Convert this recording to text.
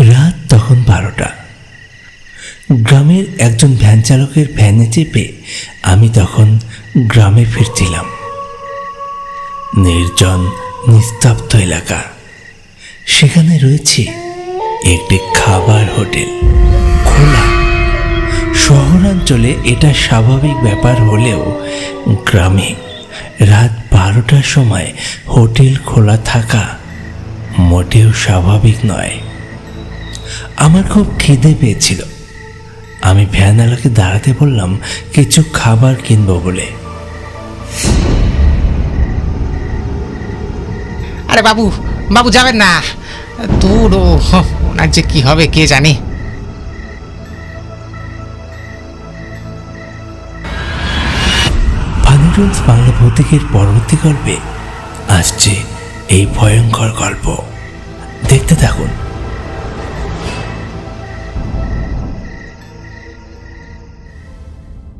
রাত তখন বারোটা। গ্রামের একজন ভ্যান চালকের ভ্যানে চেপে আমি তখন গ্রামে ফিরছিলাম। নির্জন, নিস্তব্ধ এলাকা। সেখানে রয়েছে একটি খাবার হোটেল। খোলা। শহরাঞ্চলে এটা স্বাভাবিক ব্যাপার হলেও গ্রামে রাত বারোটার সময় হোটেল খোলা থাকা মোটেও স্বাভাবিক নয়। আমার খুব খিদে পেয়েছিল। আমি ভ্যানওয়ালাকে দাঁড়াতে বললাম কিছু খাবার কিনবো বলে। আরে বাবু বাবু যাবেন না। দূর ও ওনার যে কি হবে কে জানে। বাংলা ভৌতিকের পরবর্তী গল্পে আসছে এই ভয়ঙ্কর গল্প।